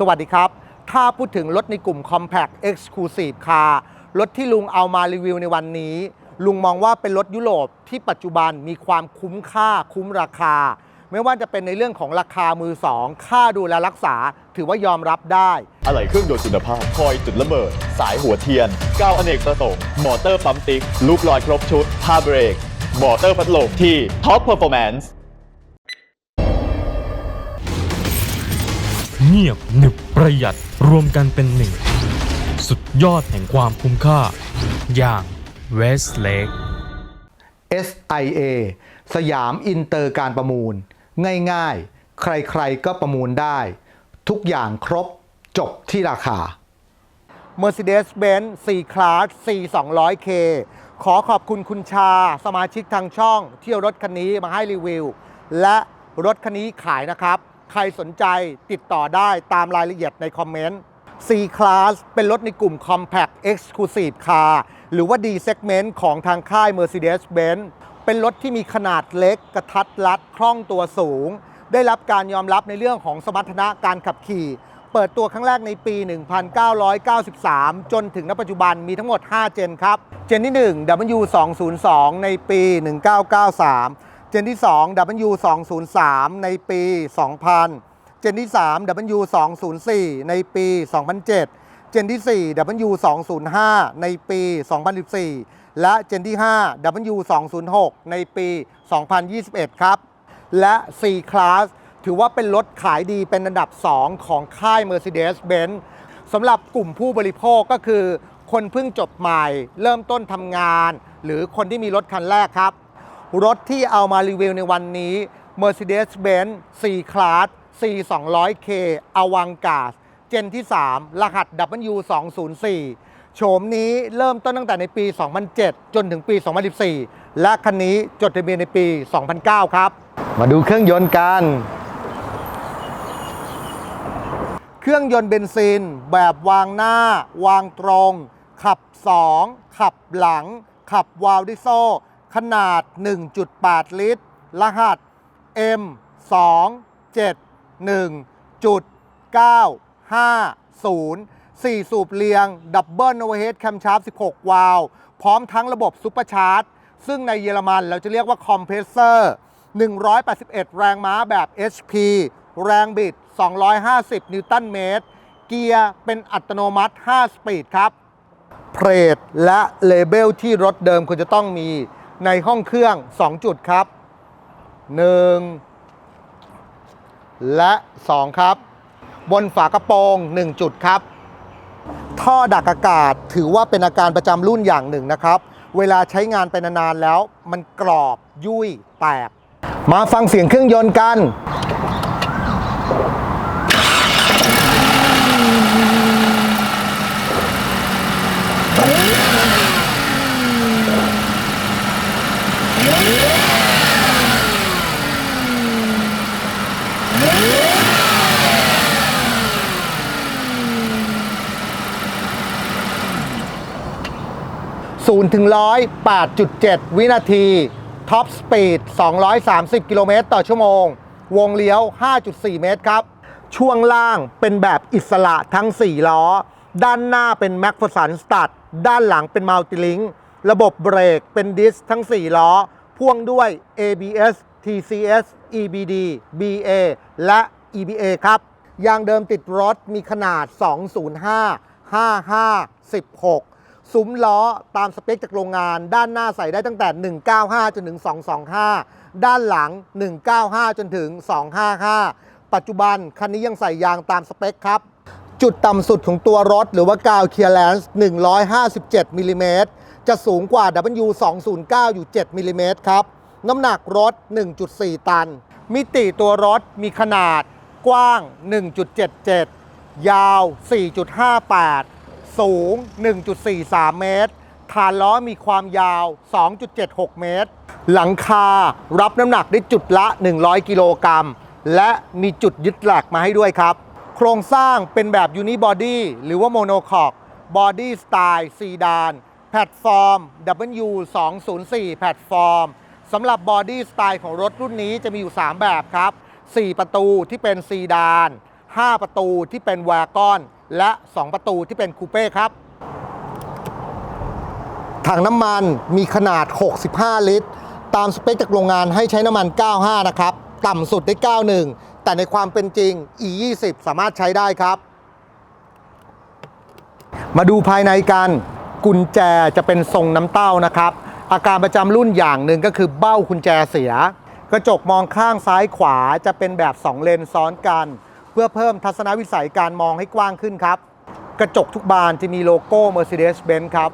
สวัสดีครับ ถ้าพูดถึงรถในกลุ่ม Compact Exclusive Car รถที่ลุงเอามารีวิวในวันนี้ ลุงมองว่าเป็นรถยุโรปที่ปัจจุบันมีความคุ้มค่าคุ้มราคา ไม่ว่าจะเป็นในเรื่องของราคามือสองค่าดูแลรักษา ถือว่ายอมรับได้ อะไหล่เครื่องยนต์คุณภาพ คอยจุดระเบิด สายหัวเทียนก้าวอเนกประสงค์มอเตอร์ปั๊มติ๊ก ลูกลอยครบชุดผ้าเบรกมอเตอร์พัดลมที่ Top Performance งียบหนึบประหยัดรวมกันเป็นหนึ่ง สุดยอดแห่งความคุ้มค่า อย่าง Westlake SIA สยามอินเตอร์การประมูล ง่ายๆ ใครๆก็ประมูลได้ ทุกอย่างครบจบที่ราคา Mercedes-Benz C-Class C 200K ขอขอบคุณคุณชา สมาชิกทางช่องที่เอารถคันนี้มาให้รีวิว และรถคันนี้ขายนะครับ ใครสนใจติดต่อได้ตามรายละเอียดในคอมเมนต์ C-Class เป็นรถในกลุ่ม Compact Exclusive Car หรือว่า D Segment ของทางค่าย Mercedes-Benz เป็นรถที่มีขนาดเล็กกระทัดรัดคล่องตัวสูง ได้รับการยอมรับในเรื่องของสมรรถนะการขับขี่ เปิดตัวครั้งแรกในปี 1993 จนถึงณปัจจุบันมีทั้งหมด 5 เจนครับ เจนที่ 1 W202 ในปี 1993 จนที่ 2 W203 ในปี 2000 เจนที่ 3 W204 ในปี 2007 เจนที่ 4 W205 ในปี 2014 และเจนที่ 5 W206 ในปี 2021 ครับ และ C Class ถือว่าเป็นรถขายดีเป็นอันดับ 2 ของค่าย Mercedes-Benz สำหรับกลุ่มผู้บริโภคก็คือ คนเพิ่งจบใหม่ เริ่มต้นทำงาน หรือคนที่มีรถคันแรกครับ รถที่เอามารีวิวในวันนี้ Mercedes-Benz C Class C 200K Avantgarde เจนที่ 3 รหัส W204 โฉมนี้เริ่มต้นตั้งแต่ในปี 2007 จนถึงปี 2014 และคันนี้จดทะเบียนในปี 2009 ครับ มาดูเครื่องยนต์กัน เครื่องยนต์เบนซิน แบบวางหน้า วางตรง ขับ 2 ขับหลัง ขับวาลดิโซ ขนาด 1.8 ลิตร รหัส M271.950 4 สูบเรียง ดับเบิลโอเวอร์เฮดแคมชาร์ป16 วาล์วพร้อมทั้งระบบซุปเปอร์ชาร์จ ซึ่งในเยอรมันเราจะเรียกว่าคอมเพรสเซอร์ 181 แรงม้าแบบ HP แรงบิด 250 นิวตันเมตร เกียร์เป็นอัตโนมัติ 5 สปีดครับ เพลทและเลเบลที่รถเดิมควรจะต้องมี ในห้องเครื่อง 2 จุดครับ 1 และ 2 ครับ บนฝากระโปรง 1 จุดครับ ท่อดักอากาศถือว่าเป็นอาการประจำรุ่นอย่างหนึ่งนะครับ เวลาใช้งานไปนานๆแล้ว มันกรอบยุ่ยแตก มาฟังเสียงเครื่องยนต์กัน 0ถึง100 8.7 วินาที ท็อปสปีด 230 กิโลเมตรต่อชั่วโมง วงเลี้ยว 5.4 เมตรครับ ช่วงล่างเป็นแบบอิสระทั้ง 4 ล้อ ด้านหน้าเป็นแม็กฟ r สันสตัดด้านหลังเป็นมัลติลิงระบบเบรกเป็นดิสทั้ง 4 ล้อ พ่วงด้วย ABS TCS EBD BA และ EBA ครับ ยางเดิมติดรถมีขนาด 205 55 16 ซุ้มล้อตามสเปคจากโรงงาน ด้านหน้าใส่ได้ตั้งแต่ 195 จนถึง 225 ด้านหลัง 195 จนถึง 255 ปัจจุบันคันนี้ยังใส่ยางตามสเปคครับ จุดต่ำสุดของตัวรถหรือว่ากาวเคลียร์แลนซ์157มิลลิเมตรจะสูงกว่า W209 อยู่ 7มิลลิเมตรครับ น้ำหนักรถ 1.4 ตัน มิติตัวรถมีขนาดกว้าง 1.77 ยาว 4.58 สูง 1.43 เมตรฐานล้อมีความยาว 2.76 เมตร หลังคารับน้ำหนักได้จุดละ 100 กิโลกรัม และมีจุดยึดหลักมาให้ด้วยครับ โครงสร้างเป็นแบบยูนิบอดี้หรือว่าโมโนคอกบอดี้สไตล์ซีดาน แพลตฟอร์ม W204 แพลตฟอร์มสำหรับบอดี้สไตล์ของรถรุ่นนี้จะมีอยู่ 3 แบบครับ 4 ประตูที่เป็นซีดาน 5 ประตูที่เป็นวร์กอน และ 2 ประตูที่เป็นคูเป้ครับ ถังน้ำมันมีขนาด 65 ลิตร ตามสเปคจากโรงงานให้ใช้น้ำมัน 95 นะครับ ต่ำสุดได้ 91 แต่ในความเป็นจริง E20 สามารถใช้ได้ครับ มาดูภายในกันกุญแจจะเป็นทรงน้ำเต้านะครับ อาการประจำรุ่นอย่างหนึ่งก็คือเบ้ากุญแจเสีย กระจกมองข้างซ้ายขวาจะเป็นแบบ 2 เลนซ้อนกัน พื่อเพิ่มทัศนวิสัยการมองให้กว้างขึ้นครับ กระจกทุกบานจะมีโลโก้ Mercedes-Benz ครับ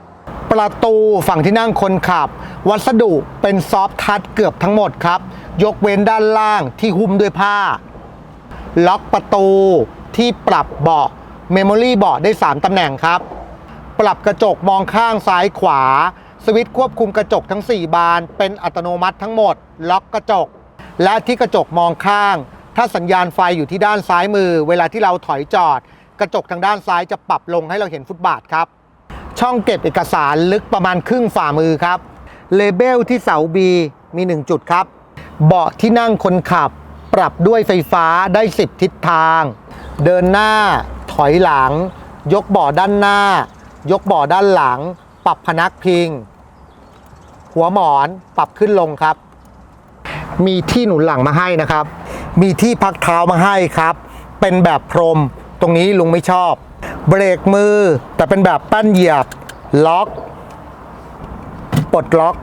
ประตูฝั่งที่นั่งคนขับ วัสดุเป็นซอฟทัชเกือบทั้งหมดครับ ยกเว้นด้านล่างที่หุ้มด้วยผ้า ล็อกประตูที่ปรับเบาะเมมโมรี่เบาะได้ 3 ตำแหน่งครับ ปรับกระจกมองข้างซ้ายขวา สวิตช์ควบคุมกระจกทั้ง 4 บาน เป็นอัตโนมัติทั้งหมด ล็อกกระจก และที่กระจกมองข้าง ถ้าสัญญาณไฟอยู่ที่ด้านซ้ายมือ เวลาที่เราถอยจอด กระจกทางด้านซ้ายจะปรับลงให้เราเห็นฟุตบาทครับ ช่องเก็บเอกสารลึกประมาณครึ่งฝ่ามือครับเลเบลที่เสา B มี 1 จุดครับ เบาะที่นั่งคนขับ ปรับด้วยไฟฟ้าได้ 10 ทิศทาง เดินหน้า ถอยหลัง ยกเบาะด้านหน้า ยกเบาะด้านหลัง ปรับพนักพิง หัวหมอนปรับขึ้นลงครับ มีที่หนุนหลังมาให้นะครับ มีที่พักเท้ามาให้ครับ เป็นแบบพรม ตรงนี้ลุงไม่ชอบ เบรกมือ แต่เป็นแบบแป้นเหยียบ ล็อก ปลดล็อก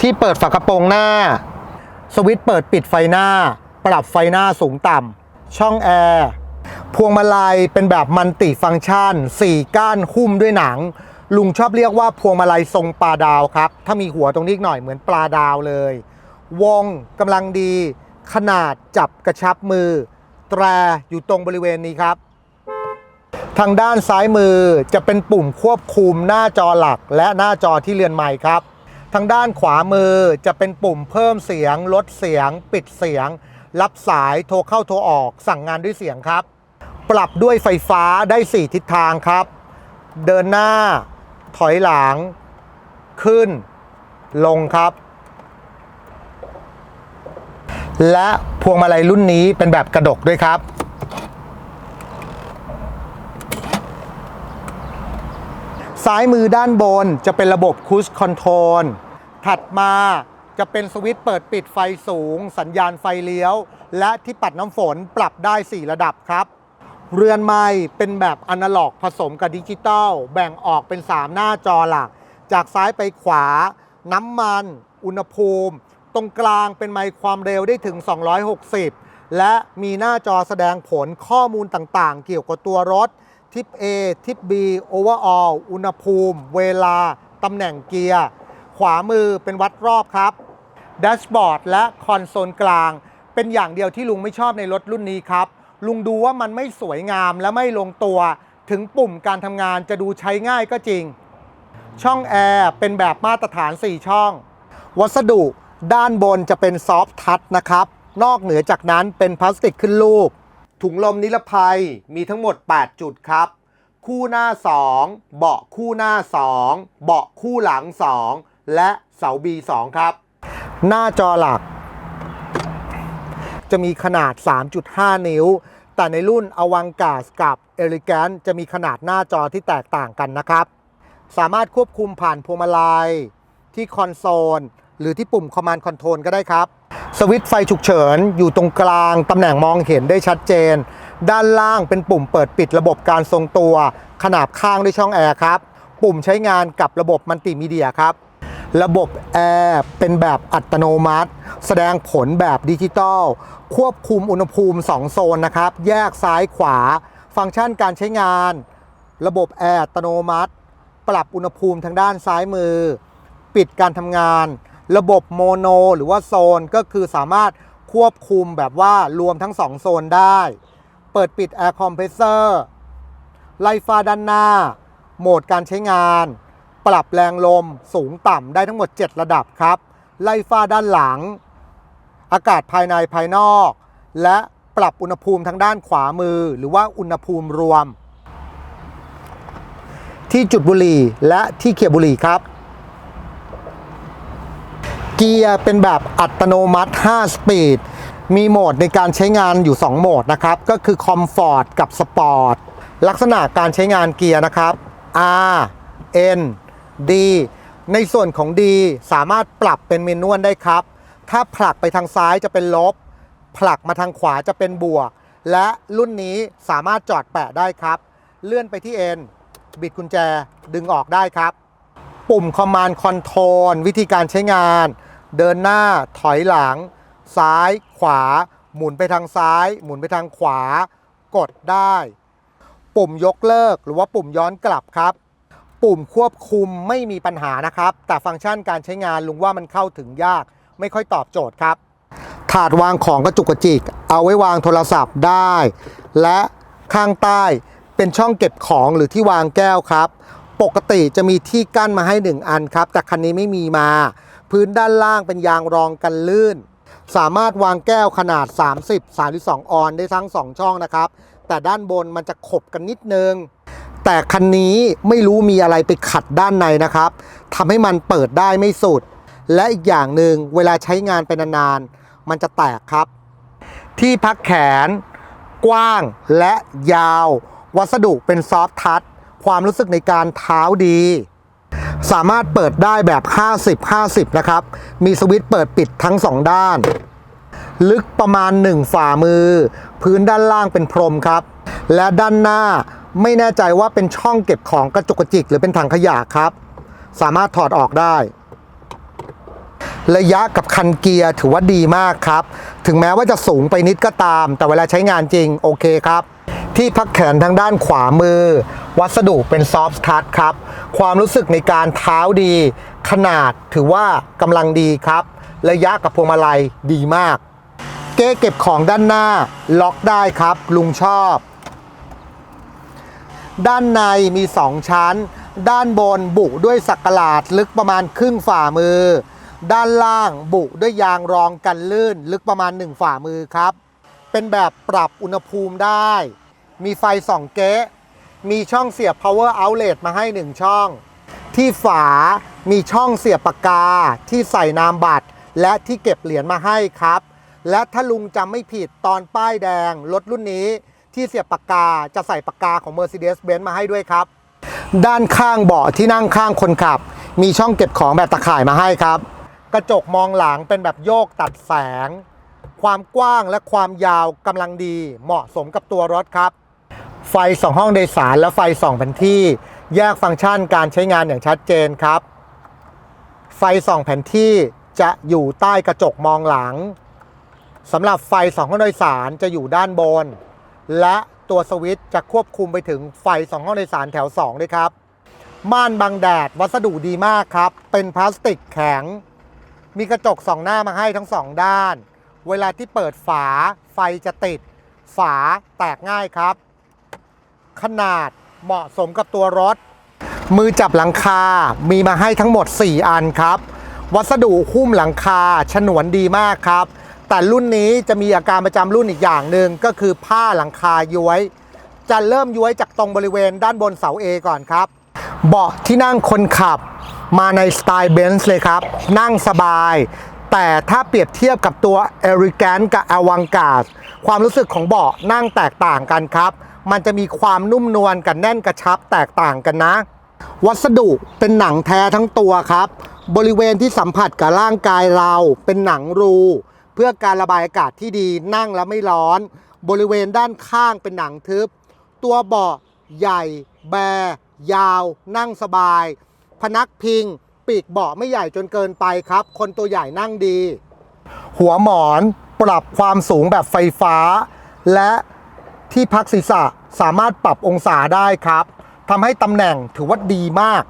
ที่เปิดฝากระโปรงหน้า สวิตช์เปิดปิดไฟหน้า ปรับไฟหน้าสูงต่ำ ช่องแอร์พวงมาลัยเป็นแบบมันติฟังก์ชัน 4 ก้านหุ้มด้วยหนัง ลุงชอบเรียกว่าพวงมาลัยทรงปลาดาวครับ ถ้ามีหัวตรงนี้หน่อยเหมือนปลาดาวเลย วงกำลังดี ขนาดจับกระชับมือ แตรอยู่ตรงบริเวณนี้ครับ ทางด้านซ้ายมือจะเป็นปุ่มควบคุมหน้าจอหลักและหน้าจอที่เรือนใหม่ครับ ทางด้านขวามือจะเป็นปุ่มเพิ่มเสียง ลดเสียง ปิดเสียง รับสายโทรเข้าโทรออก สั่งงานด้วยเสียงครับ ปรับด้วยไฟฟ้าได้ 4 ทิศทางครับ เดินหน้า ถอยหลัง ขึ้น ลงครับ และพวงมาลัยรุ่นนี้เป็นแบบกระดกด้วยครับซ้ายมือด้านบนจะเป็นระบบคูสคอนโทรลถัดมาจะเป็นสวิตช์เปิดปิดไฟสูง สัญญาณไฟเลี้ยว และที่ปัดน้ำฝนปรับได้ 4 ระดับครับ เรือนไม้เป็นแบบอนาล็อกผสมกับดิจิตอลแบ่งออกเป็น 3 หน้าจอหลัก จากซ้ายไปขวา น้ำมัน อุณหภูมิ ตรงกลางเป็นไมค์ความเร็วได้ถึง 260 และมีหน้าจอแสดงผลข้อมูลต่างๆ เกี่ยวกับตัวรถ ทิป A ทิป B overall อุณหภูมิ เวลา ตำแหน่งเกียร์ ขวามือเป็นวัดรอบครับแดชบอร์ดและคอนโซลกลาง เป็นอย่างเดียวที่ลุงไม่ชอบในรถรุ่นนี้ครับ ลุงดูว่ามันไม่สวยงามและไม่ลงตัว ถึงปุ่มการทำงานจะดูใช้ง่ายก็จริง ช่องแอร์เป็นแบบมาตรฐาน 4 ช่อง วัสดุ ด้านบนจะเป็นซอฟทัชนะครับ นอกเหนือจากนั้นเป็นพลาสติกขึ้นรูป ถุงลมนิรภัยมีทั้งหมด 8 จุดครับ คู่หน้า 2 เบาะคู่หน้า 2 เบาะคู่หลัง 2 และเสา B2 ครับ หน้าจอหลัก จะมีขนาด 3.5 นิ้ว แต่ในรุ่นอวังกาสกับเอลิแกนจะมีขนาดหน้าจอที่แตกต่างกันนะครับ สามารถควบคุมผ่านพวงมาลัยที่คอนโซล หรือที่ปุ่ม Command Control ก็ได้ครับ สวิตช์ไฟฉุกเฉิน อยู่ตรงกลาง ตำแหน่งมองเห็นได้ชัดเจน ด้านล่างเป็นปุ่มเปิดปิดระบบการทรงตัว ขนาบข้างด้วยช่องแอร์ครับ ปุ่มใช้งานกับระบบมัลติมีเดียครับ ระบบแอร์เป็นแบบอัตโนมัติ แสดงผลแบบดิจิตอลควบคุมอุณหภูมิ 2 โซนนะครับ แยกซ้ายขวา ฟังก์ชันการใช้งาน ระบบแอร์อัตโนมัติ ปรับอุณหภูมิทางด้านซ้ายมือ ปิดการทำงาน ระบบโมโนหรือว่าโซนก็คือสามารถควบคุมแบบว่ารวมทั้ง 2 โซนได้ เปิดปิดแอร์คอมเพรสเซอร์ไลฟ้าด้านหน้า โหมดการใช้งาน ปรับแรงลมสูงต่ำได้ทั้งหมด 7 ระดับครับ ไลฟ้าด้านหลัง อากาศภายในภายนอก และปรับอุณหภูมิทางด้านขวามือ หรือว่าอุณหภูมิรวม ที่จุดบุหรี่และที่เขียบบุหรี่ครับ เกียร์เป็นแบบอัตโนมัติ 5 สปีด มีโหมดในการใช้งานอยู่ 2 โหมดนะครับ ก็คือ Comfort กับ Sport ลักษณะการใช้งานเกียร์นะครับ R N D ในส่วนของ D สามารถปรับเป็นเมนวลได้ครับ ถ้าผลักไปทางซ้ายจะเป็นลบ ผลักมาทางขวาจะเป็นบวก และรุ่นนี้สามารถจอดแปะได้ครับ เลื่อนไปที่ N บิดกุญแจดึงออกได้ครับ ปุ่ม Command Control วิธีการใช้งาน เดินหน้าถอยหลัง ซ้ายขวา หมุนไปทางซ้าย หมุนไปทางขวา กดได้ ปุ่มยกเลิกหรือว่าปุ่มย้อนกลับครับ ปุ่มควบคุมไม่มีปัญหานะครับ แต่ฟังก์ชันการใช้งานลุงว่ามันเข้าถึงยาก ไม่ค่อยตอบโจทย์ครับถาดวางของกระจุกกระจิก เอาไว้วางโทรศัพท์ได้ และข้างใต้เป็นช่องเก็บของหรือที่วางแก้วครับ ปกติจะมีที่กั้นมาให้ 1 อันครับ แต่คันนี้ไม่มีมา พื้นด้านล่างเป็นยางรองกันลื่น สามารถวางแก้วขนาด 30 32 ออนได้ทั้ง 2 ช่องนะครับ แต่ด้านบนมันจะขบกันนิดนึง แต่คันนี้ไม่รู้มีอะไรไปขัดด้านในนะครับทำให้มันเปิดได้ไม่สุด และอีกอย่างหนึ่งเวลาใช้งานไปนานๆ มันจะแตกครับ ที่พักแขน กว้างและยาว วัสดุเป็นซอฟท์ทัชความรู้สึกในการเท้าดี สามารถเปิดได้แบบ 50-50 นะครับ มีสวิตช์เปิดปิดทั้ง 2 ด้าน ลึกประมาณ 1 ฝ่ามือ พื้นด้านล่างเป็นพรมครับ และด้านหน้าไม่แน่ใจว่าเป็นช่องเก็บของกระจุกกระจิกหรือเป็นถังขยะครับ สามารถถอดออกได้ ระยะกับคันเกียร์ถือว่าดีมากครับ ถึงแม้ว่าจะสูงไปนิดก็ตาม แต่เวลาใช้งานจริงโอเคครับ ที่พักแขนทางด้านขวามือ วัสดุเป็นซอฟต์ทัชครับ ความรู้สึกในการเท้าดี ขนาดถือว่ากำลังดีครับ ระยะกับพวงมาลัยดีมาก เก้เก็บของด้านหน้า ล็อกได้ครับ ลุงชอบ ด้านในมี 2 ชั้น ด้านบนบุด้วยสักหลาดลึกประมาณครึ่งฝ่ามือ ด้านล่างบุด้วยยางรองกันลื่น ลึกประมาณ 1 ฝ่ามือครับ เป็นแบบปรับอุณหภูมิได้ มีไฟสองเก๊มีช่องเสียบ power outlet มาให้1ช่อง ที่ฝามีช่องเสียบปากกา ที่ใส่นามบัตร และที่เก็บเหรียญมาให้ครับ และถ้าลุงจำไม่ผิดตอนป้ายแดง รถรุ่นนี้ที่เสียบปากกาจะใส่ปากกาของ Mercedes-Benz มาให้ด้วยครับ ด้านข้างเบาะที่นั่งข้างคนขับ มีช่องเก็บของแบบตะข่ายมาให้ครับ กระจกมองหลังเป็นแบบโยกตัดแสง ความกว้างและความยาวกำลังดีเหมาะสมกับตัวรถครับ ไฟสองห้องโดยสารและไฟสองแผนที่ แยกฟังก์ชันการใช้งานอย่างชัดเจนครับ ไฟสองแผนที่จะอยู่ใต้กระจกมองหลังสำหรับไฟสองห้องโดยสารจะอยู่ด้านบน และตัวสวิตช์จะควบคุมไปถึงไฟสองห้องโดยสารแถว 2 ด้วยครับ ม่านบังแดดวัสดุดีมากครับ เป็นพลาสติกแข็ง มีกระจกสองหน้ามาให้ทั้งสองด้าน เวลาที่เปิดฝาไฟจะติด ฝาแตกง่ายครับ ขนาดเหมาะสมกับตัวรถ มือจับหลังคา มีมาให้ทั้งหมด 4 อันครับ วัสดุหุ้มหลังคาฉนวนดีมากครับ แต่รุ่นนี้จะมีอาการประจำรุ่นอีกอย่างหนึ่งก็คือผ้าหลังคาย้วย จะเริ่มย้วยจากตรงบริเวณด้านบนเสา A ก่อนครับ เบาะที่นั่งคนขับมาในสไตล์เบนซ์เลยครับ นั่งสบาย แต่ถ้าเปรียบเทียบกับตัว e l e g a n t กับ a v a n g a r d ความรู้สึกของเบาะนั่งแตกต่างกันครับ มันจะมีความนุ่มนวลกับแน่นกระชับแตกต่างกันนะ วัสดุเป็นหนังแท้ทั้งตัวครับ บริเวณที่สัมผัสกับร่างกายเราเป็นหนังรู เพื่อการระบายอากาศที่ดีนั่งแล้วไม่ร้อน บริเวณด้านข้างเป็นหนังทึบ ตัวเบาะใหญ่ แบ ยาว นั่งสบาย พนักพิง ปีกเบาะไม่ใหญ่จนเกินไปครับ คนตัวใหญ่นั่งดี หัวหมอนปรับความสูงแบบไฟฟ้า และ ที่พักศีรษะสามารถปรับองศาได้ครับทำให้ตำแหน่งถือว่าดีมาก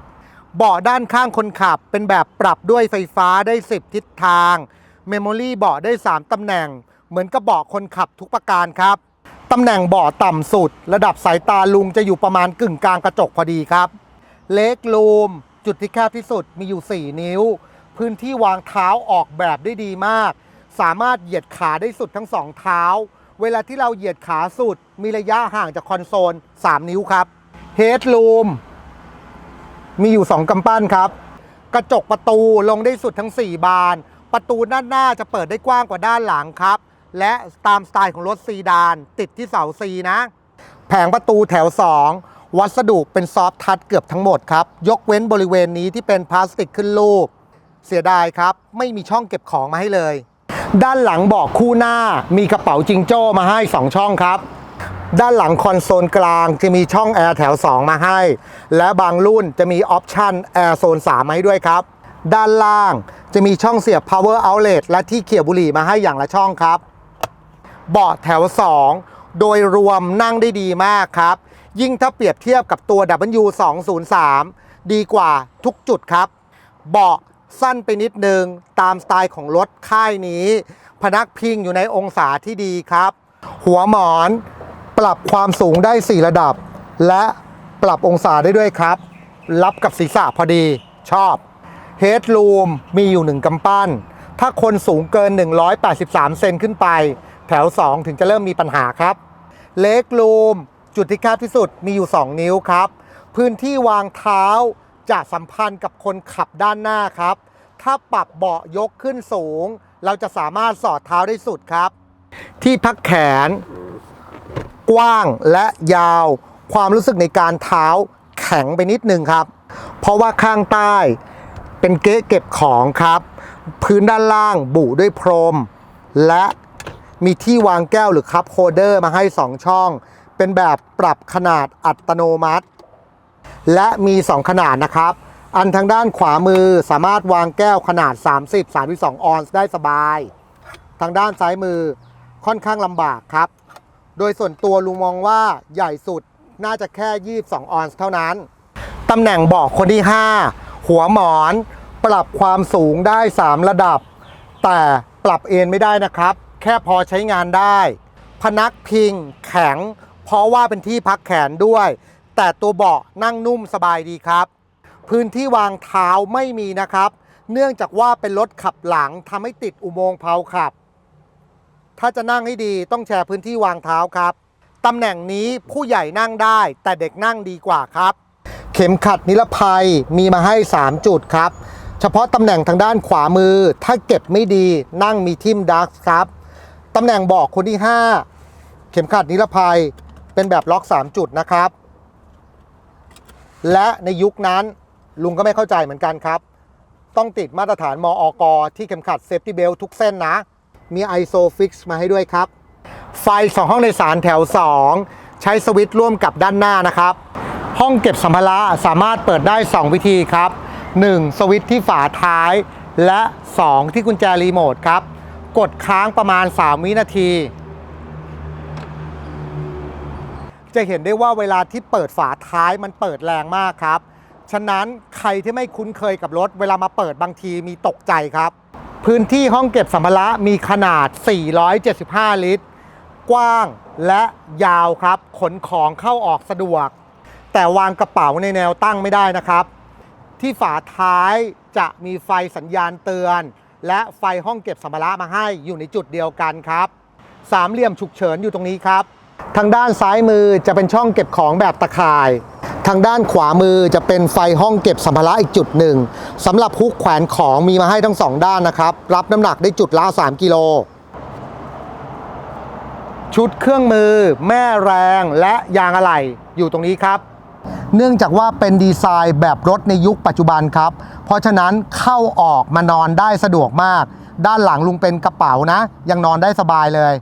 เบาะด้านข้างคนขับเป็นแบบปรับด้วยไฟฟ้าได้ 10 ทิศทาง เมมโมรี่เบาะได้ 3ตำแหน่ง เหมือนกับเบาะคนขับทุกประการครับตำแหน่งเบาะต่ำสุด ระดับสายตาลุงจะอยู่ประมาณกึ่งกลางกระจกพอดีครับเล็กลูมจุดที่แคบที่สุดมีอยู่ 4 นิ้ว พื้นที่วางเท้าออกแบบได้ดีมาก สามารถเหยียดขาได้สุดทั้งสองเท้า เวลาที่เราเหยียดขาสุด มีระยะห่างจากคอนโซล 3 นิ้วครับเฮดลูมมีอยู่ 2กำปั้นครับ กระจกประตูลงได้สุดทั้ง 4 บาน ประตูด้านหน้าจะเปิดได้กว้างกว่าด้านหลังครับ และตามสไตล์ของรถซีดาน ติดที่เสาซีนะ แผงประตูแถว 2 วัสดุเป็นซอฟท์ทัชเกือบทั้งหมดครับ ยกเว้นบริเวณนี้ที่เป็นพลาสติกขึ้นรูป เสียดายครับ ไม่มีช่องเก็บของมาให้เลย ด้านหลังเบอกคู่หน้ามีกระเป๋าจิงโจ้มาให้ 2 ช่องครับ ด้านหลังคอนโซลกลางจะมีช่องแอร์แถว 2 มาให้ และบางรุ่นจะมีออปชันแอร์โซน 3 มาให้ด้วยครับ ด้านล่างจะมีช่องเสียบ power outlet และที่เขี่ยบุหรี่มาให้อย่างละช่องครับ เบาะแถว 2 โดยรวมนั่งได้ดีมากครับ ยิ่งถ้าเปรียบเทียบกับตัว W203 ดีกว่าทุกจุดครับ เบาะ สั้นไปนิดนึงตามสไตล์ของรถค่ายนี้ พนักพิงอยู่ในองศาที่ดีครับ หัวหมอนปรับความสูงได้ 4 ระดับ และปรับองศาได้ด้วยครับ รับกับศีรษะพอดีชอบเฮดรูมมีอยู่หนึ่งกำปั้น ถ้าคนสูงเกิน 183 เซนขึ้นไป แถว 2 ถึงจะเริ่มมีปัญหาครับ เล็กรูมจุดที่แคบที่สุดมีอยู่ 2 นิ้วครับ พื้นที่วางเท้า จะสัมพันธ์กับคนขับด้านหน้าครับ ถ้าปรับเบาะยกขึ้นสูง เราจะสามารถสอดเท้าได้สุดครับ ที่พักแขน กว้างและยาว ความรู้สึกในการเท้าแข็งไปนิดนึงครับ เพราะว่าข้างใต้เป็นเก๊ะเก็บของครับ พื้นด้านล่างบุด้วยพรม และมีที่วางแก้วหรือคัพโฮลเดอร์มาให้ 2 ช่อง เป็นแบบปรับขนาดอัตโนมัติ และมี 2 ขนาดนะครับ อันทางด้านขวามือสามารถวางแก้วขนาด 30-32 ออนซ์ได้สบาย ทางด้านซ้ายมือค่อนข้างลำบากครับ โดยส่วนตัวลุงมองว่าใหญ่สุดน่าจะแค่ 22 ออนซ์เท่านั้น ตำแหน่งเบาะคนที่ 5 หัวหมอน ปรับความสูงได้ 3 ระดับ แต่ปรับเอนไม่ได้นะครับ แค่พอใช้งานได้ พนักพิงแข็ง เพราะว่าเป็นที่พักแขนด้วย แต่ตัวเบาะนั่งนุ่มสบายดีครับ พื้นที่วางเท้าไม่มีนะครับ เนื่องจากว่าเป็นรถขับหลังทำให้ติดอุโมงค์เพลาขับ ถ้าจะนั่งให้ดีต้องแชร์พื้นที่วางเท้าครับตำแหน่งนี้ผู้ใหญ่นั่งได้ แต่เด็กนั่งดีกว่าครับ เข็มขัดนิรภัยมีมาให้ 3 จุดครับ เฉพาะตำแหน่งทางด้านขวามือ ถ้าเก็บไม่ดีนั่งมีทิมดักครับตำแหน่งเบอกคนที่ 5 เข็มขัดนิรภัยเป็นแบบล็อก 3 จุดนะครับ และในยุคนั้นลุงก็ไม่เข้าใจเหมือนกันครับ ต้องติดมาตรฐานมออกที่เข็มขัดเซฟตี้เบลทุกเส้นนะ มี ISO fix มาให้ด้วยครับ ไฟ 2 ห้องในสารแถว 2 ใช้สวิตช์ร่วมกับด้านหน้านะครับ ห้องเก็บสัมภาระสามารถเปิดได้ 2 วิธีครับ 1. สวิตช์ที่ฝาท้าย และ 2 ที่กุญแจรีโมทครับ กดค้างประมาณ 3 วินาที จะเห็นได้ว่าเวลาที่เปิดฝาท้ายมันเปิดแรงมากครับ ฉะนั้นใครที่ไม่คุ้นเคยกับรถ เวลามาเปิดบางทีมีตกใจครับ พื้นที่ห้องเก็บสัมภาระมีขนาด 475 ลิตร กว้างและยาวครับ ขนของเข้าออกสะดวก แต่วางกระเป๋าในแนวตั้งไม่ได้นะครับ ที่ฝาท้ายจะมีไฟสัญญาณเตือน และไฟห้องเก็บสัมภาระมาให้อยู่ในจุดเดียวกันครับ สามเหลี่ยมฉุกเฉินอยู่ตรงนี้ครับ ทางด้านซ้ายมือจะเป็นช่องเก็บของแบบตะข่าย ทางด้านขวามือจะเป็นไฟห้องเก็บสัมภาระอีกจุดหนึ่งสำหรับฮุกแขวนของมีมาให้ทั้งสองด้านนะครับ รับน้ำหนักได้จุดละ 3 กิโล ชุดเครื่องมือ แม่แรงและยางอะไหล่อยู่ตรงนี้ครับ เนื่องจากว่าเป็นดีไซน์แบบรถในยุคปัจจุบันครับ เพราะฉะนั้นเข้าออกมานอนได้สะดวกมาก ด้านหลังลุงเป็นกระเป๋านะ ยังนอนได้สบายเลย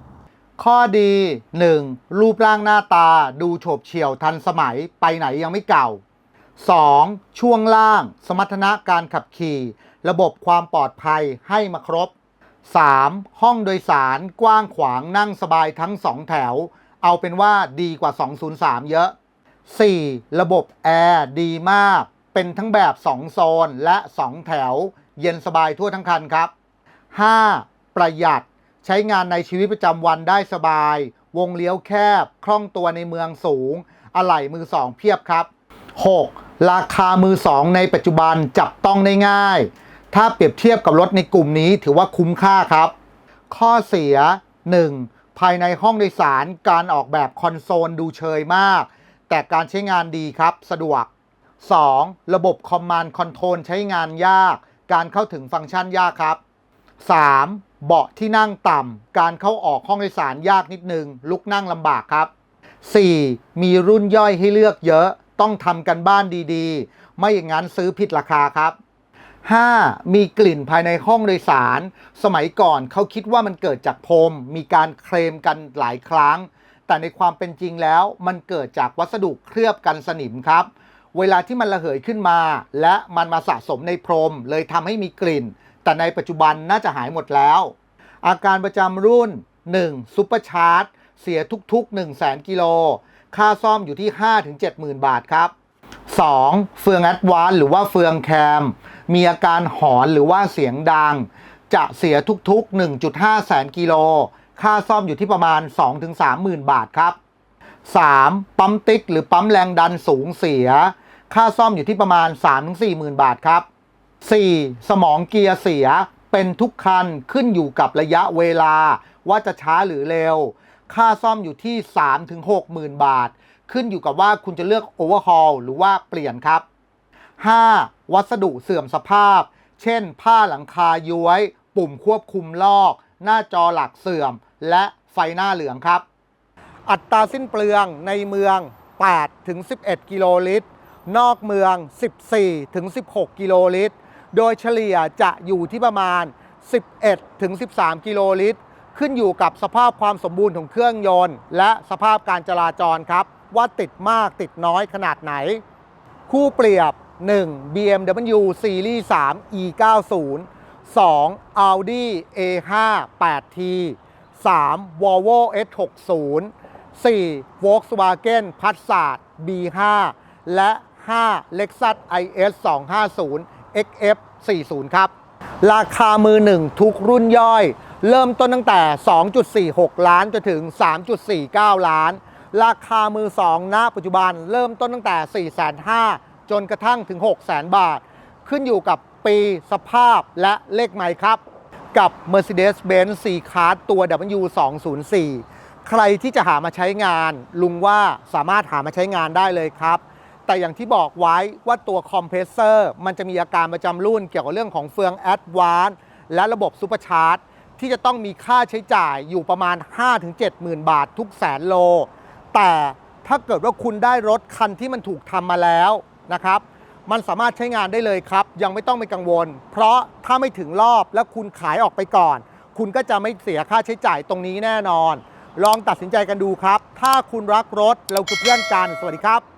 ข้อดี 1. รูปร่างหน้าตาดูโฉบเฉี่ยวทันสมัยไปไหนยังไม่เก่า 2. ช่วงล่าง สมรรถนะการขับขี่ ระบบความปลอดภัยให้มาครบ 3. ห้องโดยสารกว้างขวางนั่งสบายทั้ง 2 แถว เอาเป็นว่าดีกว่า 203 เยอะ 4. ระบบแอร์ดีมาก เป็นทั้งแบบ 2 โซนและ 2 แถว เย็นสบายทั่วทั้งคันครับ 5. ประหยัด ใช้งานในชีวิตประจำวันได้สบาย วงเลี้ยวแคบ คล่องตัวในเมืองสูง อะไหล่มือสองเพียบครับ 6. ราคามือสองในปัจจุบันจับต้องได้ง่าย ถ้าเปรียบเทียบกับรถในกลุ่มนี้ถือว่าคุ้มค่าครับ ข้อเสีย 1. ภายในห้องโดยสารการออกแบบคอนโซลดูเชยมาก แต่การใช้งานดีครับสะดวก 2. ระบบคอมมานด์คอนโทรลใช้งานยาก การเข้าถึงฟังก์ชันยากครับ 3. เบาะที่นั่งต่ำ การเข้าออกห้องโดยสารยากนิดนึง ลุกนั่งลำบากครับ 4. มีรุ่นย่อยให้เลือกเยอะ ต้องทำกันบ้านดีๆ ไม่อย่างนั้นซื้อผิดราคาครับ 5. มีกลิ่นภายในห้องโดยสาร สมัยก่อนเขาคิดว่ามันเกิดจากพรม มีการเคลมกันหลายครั้ง แต่ในความเป็นจริงแล้วมันเกิดจากวัสดุเคลือบกันสนิมครับ เวลาที่มันระเหยขึ้นมา และมันมาสะสมในพรม เลยทำให้มีกลิ่น แต่ในปัจจุบันน่าจะหายหมดแล้ว อาการประจำรุ่น 1. ซุปเปอร์ชาร์จเสียทุก ๆ 1 0 0 0 0แกิโล ค่าซ่อมอยู่ที่ 5-70,000 บาทครับ 2. เฟืองแอดวานหรือว่าเฟืองแคม มีอาการหอนหรือว่าเสียงดัง จะเสียทุกๆ 1.5แสนกิโล ค่าซ่อมอยู่ที่ประมาณ 2-30,000 บาทครับ 3. ปั๊มติ๊กหรือปั๊มแรงดันสูงเสีย ค่าซ่อมอยู่ที่ประมาณ 3-40,000 บาทครับ 4. สมองเกียร์เสียเป็นทุกคันขึ้นอยู่กับระยะเวลา ว่าจะช้าหรือเร็ว ค่าซ่อมอยู่ที่ 3-60,000 บาท ขึ้นอยู่กับว่าคุณจะเลือกโอเวอร์ฮอลหรือว่าเปลี่ยนครับ 5. วัสดุเสื่อมสภาพ เช่น ผ้าหลังคาย้วย ปุ่มควบคุมลอก หน้าจอหลักเสื่อม และไฟหน้าเหลืองครับ อัตราสิ้นเปลืองในเมือง8ถึง11 กิโลลิตร นอกเมือง 14ถึง16 กิโลลิตร โดยเฉลี่ยจะอยู่ที่ประมาณ 11 ถึง 13 กิโลลิตร ขึ้นอยู่กับสภาพความสมบูรณ์ของเครื่องยนต์ และสภาพการจราจรครับ ว่าติดมากติดน้อยขนาดไหน คู่เปรียบ 1. BMW Series 3 E90 2. Audi A5 8T 3. Volvo S60 4. Volkswagen Passat B5 และ 5. Lexus IS 250 XF 40ครับ ราคามือหนึ่งทุกรุ่นย่อย เริ่มต้นตั้งแต่ 2.46 ล้านจนถึง 3.49 ล้าน ราคามือสองณปัจจุบันเริ่มต้นตั้งแต่ 4,500จนกระทั่งถึง 600,000 บาท ขึ้นอยู่กับปีสภาพและเลขไมล์ครับ กับ Mercedes-Benz C-Class ตัว W204 ใครที่จะหามาใช้งาน ลุงว่าสามารถหามาใช้งานได้เลยครับ แต่อย่างที่บอกไว้ว่าตัวคอมเพรสเซอร์มันจะมีอาการประจำรุ่นเกี่ยวกับเรื่องของเฟือง a d v a n c e และระบบซูเปอร์ชาร์จที่จะต้องมีค่าใช้จ่ายอยู่ประมาณ 5-70,000บาททุกแสนโล แต่ถ้าเกิดว่าคุณได้รถคันที่มันถูกทำมาแล้วนะครับ มันสามารถใช้งานได้เลยครับ ยังไม่ต้องไปกังวล เพราะถ้าไม่ถึงรอบแล้วคุณขายออกไปก่อน คุณก็จะไม่เสียค่าใช้จ่ายตรงนี้แน่นอน ลองตัดสินใจกันดูครับ ถ้าคุณรักรถเราคือเพื่อนกัน สวัสดีครับ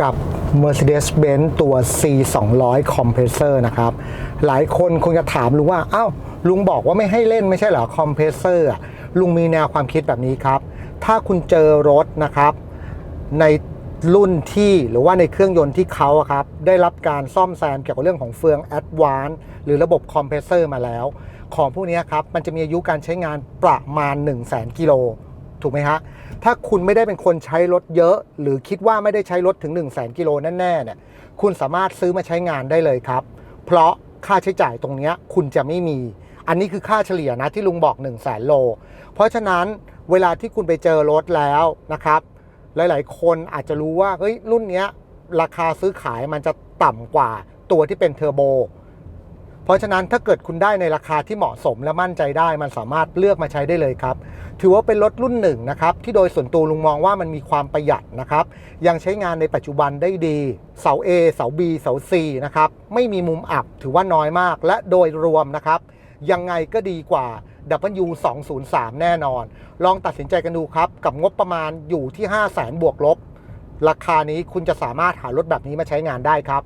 กับ Mercedes-Benz ตัว C 2 0 0 Compressor นะครับ หลายคนคงจะถามลุงว่า อ้าว ลุงบอกว่าไม่ให้เล่นไม่ใช่เหรอ Compressor อะลุงมีแนวความคิดแบบนี้ครับ ถ้าคุณเจอรถนะครับ ในรุ่นที่หรือว่าในเครื่องยนต์ที่เขาครับ ได้รับการซ่อมแซมเกี่ยวกับเรื่องของเฟือง Advance หรือระบบคอมเพรสเซอร์มาแล้ว ของพวกนี้ครับ มันจะมีอายุการใช้งานประมาณ 1 0 0 0 0แกิโลถูกไหมฮะ ถ้าคุณไม่ได้เป็นคนใช้รถเยอะ หรือคิดว่าไม่ได้ใช้รถถึง 1 0 0 0 0แกิโลแน่ๆเนี่ยคุณสามารถซื้อมาใช้งานได้เลยครับ เพราะค่าใช้จ่ายตรงนี้คุณจะไม่มี อันนี้คือค่าเฉลี่ยนะที่ลุงบอก 1 0 0 0 0แสนโล เพราะฉะนั้นเวลาที่คุณไปเจอรถแล้วนะครับ หลายๆ คนอาจจะรู้ว่าเฮ้ยรุ่นนี้ราคาซื้อขายมันจะต่ำกว่าตัวที่เป็นเทอร์โบ เพราะฉะนั้นถ้าเกิดคุณได้ในราคาที่เหมาะสมและมั่นใจได้ มันสามารถเลือกมาใช้ได้เลยครับ ถือว่าเป็นรถรุ่นหนึ่งนะครับ ที่โดยส่วนตัวลุงมองว่ามันมีความประหยัดนะครับ ยังใช้งานในปัจจุบันได้ดี เสา A เสา B เสา C นะครับ ไม่มีมุมอับถือว่าน้อยมาก และโดยรวมนะครับ ยังไงก็ดีกว่า W 203แน่นอน ลองตัดสินใจกันดูครับ กับงบประมาณอยู่ที่ 5 0 0 0 0 0บวกลบ ราคานี้คุณจะสามารถหารถแบบนี้มาใช้งานได้ครับ